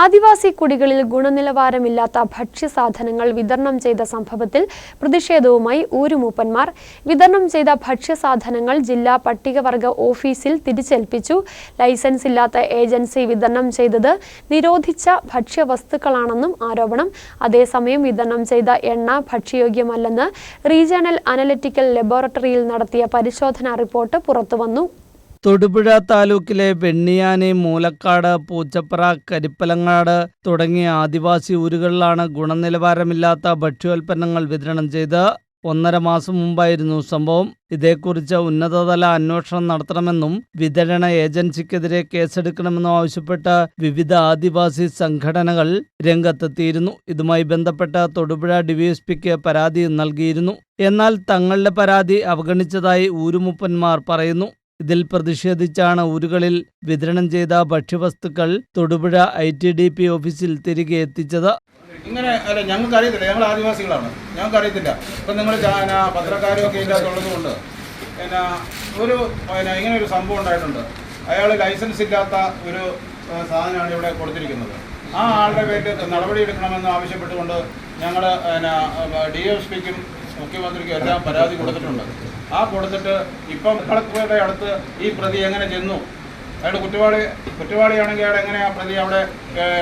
ആദിവാസി കുടികളിൽ ഗുണനിലവാരമില്ലാത്ത ഭക്ഷ്യസാധനങ്ങൾ വിതരണം ചെയ്ത സംഭവത്തിൽ പ്രതിഷേധവുമായി ഊരുമൂപ്പന്മാർ. വിതരണം ചെയ്ത ഭക്ഷ്യസാധനങ്ങൾ ജില്ലാ പട്ടികവർഗ ഓഫീസിൽ തിരിച്ചേൽപ്പിച്ചു. ലൈസൻസ് ഇല്ലാത്ത ഏജൻസി വിതരണം ചെയ്തത് നിരോധിച്ച ഭക്ഷ്യവസ്തുക്കളാണെന്നും ആരോപണം. അതേസമയം വിതരണം ചെയ്ത എണ്ണ ഭക്ഷ്യയോഗ്യമല്ലെന്ന് റീജിയണൽ അനലിറ്റിക്കൽ ലബോറട്ടറിയിൽ നടത്തിയ പരിശോധനാ റിപ്പോർട്ട് പുറത്തുവന്നു. തൊടുപുഴ താലൂക്കിലെ വെണ്ണിയാനി മൂലക്കാട് പൂച്ചപ്ര കരിപ്പലങ്ങാട് തുടങ്ങിയ ആദിവാസി ഊരുകളിലാണ് ഗുണനിലവാരമില്ലാത്ത ഭക്ഷ്യോൽപ്പന്നങ്ങൾ വിതരണം ചെയ്ത് ഒന്നര മാസം മുമ്പായിരുന്നു സംഭവം. ഇതേക്കുറിച്ച് ഉന്നതതല അന്വേഷണം നടത്തണമെന്നും വിതരണ ഏജൻസിക്കെതിരെ കേസെടുക്കണമെന്നും ആവശ്യപ്പെട്ട് വിവിധ ആദിവാസി സംഘടനകൾ രംഗത്തെത്തിയിരുന്നു. ഇതുമായി ബന്ധപ്പെട്ട് തൊടുപുഴ ഡിവിഎസ്പിക്ക് പരാതി നൽകിയിരുന്നു. എന്നാൽ തങ്ങളുടെ പരാതി അവഗണിച്ചതായി ഊരുമുപ്പന്മാർ പറയുന്നു. ഇതിൽ പ്രതിഷേധിച്ചാണ് ഊരുകളിൽ വിതരണം ചെയ്ത ഭക്ഷ്യവസ്തുക്കൾ Thodupuzha I T D P ഓഫീസിൽ തിരികെ എത്തിച്ചത്. ഇങ്ങനെ അല്ല ഞങ്ങൾക്ക് അറിയത്തില്ല ഞങ്ങൾ ആദിവാസികളാണ്. ഞങ്ങൾക്ക് അറിയത്തില്ല ഇപ്പം നിങ്ങൾ പത്രക്കാരും ഒക്കെ പിന്നെ ഒരു പിന്നെ ഇങ്ങനെ ഒരു സംഭവം ഉണ്ടായിട്ടുണ്ട്. അയാൾ ലൈസൻസ് ഇല്ലാത്ത ഒരു സാധനമാണ് ഇവിടെ കൊടുത്തിരിക്കുന്നത്. ആ ആളുടെ പേരിൽ നടപടി എടുക്കണമെന്ന് ആവശ്യപ്പെട്ടുകൊണ്ട് ഞങ്ങൾ പിന്നെ ഡി എസ് പിക്കും മുഖ്യമന്ത്രിക്കും എല്ലാം പരാതി കൊടുത്തിട്ടുണ്ട്. ആ കൊടുത്തിട്ട് ഇപ്പം കളക്ടറുടെ അടുത്ത് ഈ പ്രതി എങ്ങനെ ചെന്നു? അയാൾ കുറ്റവാളി കുറ്റവാളിയാണെങ്കിൽ അയാൾ എങ്ങനെ ആ പ്രതി അവിടെ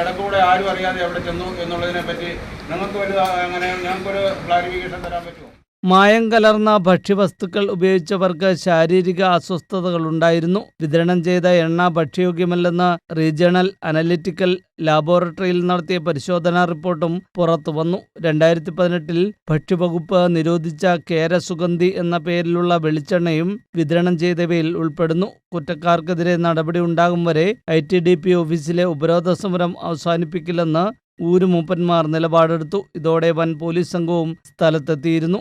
ഇടക്കൂടെ ആരും അറിയാതെ അവിടെ ചെന്നു എന്നുള്ളതിനെ പറ്റി നിങ്ങൾക്ക് ഒരു അങ്ങനെ ഞങ്ങൾക്കൊരു ക്ലാരിഫിക്കേഷൻ തരാൻ പറ്റുമോ? മായം കലർന്ന ഭക്ഷ്യവസ്തുക്കൾ ഉപയോഗിച്ചവർക്ക് ശാരീരിക അസ്വസ്ഥതകളുണ്ടായിരുന്നു. വിതരണം ചെയ്ത എണ്ണ ഭക്ഷ്യയോഗ്യമല്ലെന്ന് റീജിയണൽ അനലിറ്റിക്കൽ ലാബോറട്ടറിയിൽ നടത്തിയ പരിശോധനാ റിപ്പോർട്ടും പുറത്തു വന്നു. രണ്ടായിരത്തി പതിനെട്ടിൽ ഭക്ഷ്യവകുപ്പ് നിരോധിച്ച കേരസുഗന്ധി എന്ന പേരിലുള്ള വെളിച്ചെണ്ണയും വിതരണം ചെയ്തവയിൽ ഉൾപ്പെടുന്നു. കുറ്റക്കാർക്കെതിരെ നടപടി ഉണ്ടാകും വരെ ഐ ടി ഡി പി ഓഫീസിലെ ഉപരോധ സമരം അവസാനിപ്പിക്കില്ലെന്ന് ഊരുമൂപ്പന്മാർ നിലപാടെടുത്തു. ഇതോടെ വൻ പോലീസ് സംഘവും സ്ഥലത്തെത്തിയിരുന്നു.